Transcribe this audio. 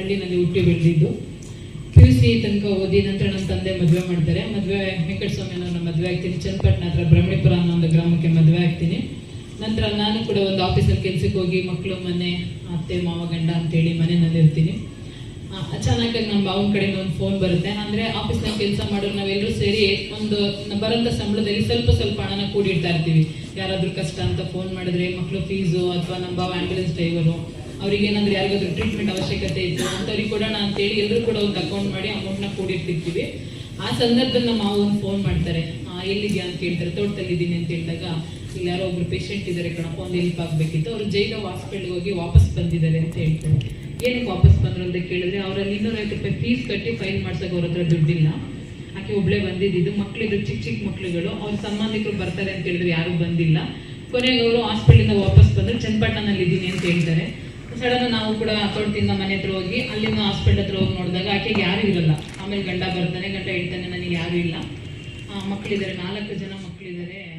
ಹಳ್ಳಿನಲ್ಲಿ ಹುಟ್ಟಿ ಬೆಳೆದಿದ್ದು ಪಿ ಯು ಸಿ ತನಕ ಓದಿ ನಂತರ ನನ್ನ ತಂದೆ ಮದುವೆ ಮಾಡ್ತಾರೆ. ಮದುವೆ ವೆಂಕಟಸ್ವಾಮಿ ನನ್ನ ಮದುವೆ ಆಗ್ತೀನಿ. ಚನ್ನಪಟ್ಟಣ ಹತ್ರ ಬ್ರಹ್ಮಣಿಪುರ ಅನ್ನೋ ಒಂದು ಗ್ರಾಮಕ್ಕೆ ಮದುವೆ ಆಗ್ತೀನಿ. ನಂತರ ನಾನು ಕೂಡ ಒಂದು ಆಫೀಸಲ್ಲಿ ಕೆಲ್ಸಕ್ಕೆ ಹೋಗಿ ಮಕ್ಕಳು, ಮನೆ, ಅತ್ತೆ, ಮಾವ, ಗಂಡ ಅಂತೇಳಿ ಮನೆಯಲ್ಲಿ ಇರ್ತೀನಿ. ಅಚಾನಕ್ ಅಚಾನಕ್ಕಾಗಿ ನಮ್ಮ ಮಾವನ ಕಡೆಯಿಂದ ಒಂದು ಫೋನ್ ಬರುತ್ತೆ. ಅಂದ್ರೆ ಆಫೀಸ್ನಾಗ ಕೆಲಸ ಮಾಡೋರು ನಾವೆಲ್ಲರೂ ಸೇರಿ ಒಂದು ಬರೋಂಥ ಸಂಬಳದಲ್ಲಿ ಸ್ವಲ್ಪ ಸ್ವಲ್ಪ ಹಣನ ಕೂಡಿಡ್ತಾ ಇರ್ತೀವಿ. ಯಾರಾದ್ರೂ ಕಷ್ಟ ಅಂತ ಫೋನ್ ಮಾಡಿದ್ರೆ ಮಕ್ಕಳು ಫೀಸು ಅಥವಾ ನಮ್ಮ ಬಾವ ಆಂಬ್ಯುಲೆನ್ಸ್ ಡ್ರೈವರು ಅವ್ರಿಗೆ ಏನಾದ್ರು ಯಾರಿಗಾದ್ರೂ ಟ್ರೀಟ್ಮೆಂಟ್ ಅವಶ್ಯಕತೆ ಇತ್ತು, ಅಂತವ್ರಿಗೆ ಕೊಡೋಣ ಅಂತೇಳಿ ಎಲ್ಲರೂ ಕೂಡ ಒಂದು ಅಕೌಂಟ್ ಮಾಡಿ ಅಮೌಂಟ್ನ ಕೂಡಿರ್ತಿರ್ತೀವಿ ಆ ಸಂದರ್ಭದಲ್ಲಿ ನಮ್ಮ ಮಾವು ಒಂದು ಫೋನ್ ಮಾಡ್ತಾರೆ ಎಲ್ಲಿದ್ಯಾ? ಅಂತ ಕೇಳ್ತಾರೆ ತೋಟದಲ್ಲಿ ಇದ್ದೀನಿ ಅಂತ ಹೇಳಿದಾಗ ಇಲ್ಲಿ ಯಾರೋ ಒಬ್ರು ಪೇಷಂಟ್ ಇದ್ದಾರೆ ಕಣಪ್ಪ, ಒಂದು ಹೆಲ್ಪ್ ಆಗಬೇಕಿತ್ತು. ಅವರು ಜೈಲ ಹಾಸ್ಪಿಟಲ್ಗೆ ಹೋಗಿ ವಾಪಸ್ ಬಂದಿದ್ದಾರೆ ಅಂತ ಹೇಳ್ತಾರೆ. ಏನಕ್ಕೆ ವಾಪಸ್ ಬಂದ್ರು ಅಂತ ಕೇಳಿದ್ರೆ, ಅವರಲ್ಲಿ ಇನ್ನೂರೈವತ್ತು ರೂಪಾಯಿ ಫೀಸ್ ಕಟ್ಟಿ ಫೈಲ್ ಮಾಡ್ಸೋಕೆ ಅವ್ರ ಹತ್ರ ದುಡ್ಡಿಲ್ಲ. ಆಕೆ ಒಬ್ಳೆ ಬಂದಿದ್ದು ಮಕ್ಕಳಿದ್ರು ಚಿಕ್ಕ ಚಿಕ್ಕ ಮಕ್ಕಳುಗಳು ಅವ್ರ ಸಂಬಂಧಿಕರು ಬರ್ತಾರೆ ಅಂತ ಹೇಳಿದ್ರೆ ಯಾರು ಬಂದಿಲ್ಲ. ಕೊನೆಗೆ ಅವರು ಹಾಸ್ಪಿಟಲಿಂದ ವಾಪಸ್ ಬಂದ್ರೆ ಚನ್ನಪಟ್ಟಣದಲ್ಲಿ ಇದ್ದೀನಿ ಅಂತ ಹೇಳ್ತಾರೆ. ಸಡನ್ ನಾವು ಕೂಡ ತೋಟದಿಂದ ಮನೆ ಹತ್ರ ಹೋಗಿ ಅಲ್ಲಿಂದ ಹಾಸ್ಪಿಟಲ್ ಹತ್ರ ಹೋಗಿ ನೋಡಿದಾಗ ಆಕೆಗೆ ಯಾರು ಇರಲ್ಲ. ಆಮೇಲೆ ಗಂಡ ಬರ್ತಾನೆ ಗಂಡ ಹೇಳ್ತಾನೆ ನನಗೆ ಯಾರು ಇಲ್ಲ. ಆ, ಮಕ್ಳಿದ್ದಾರೆ ನಾಲ್ಕು ಜನ ಮಕ್ಳಿದ್ದಾರೆ.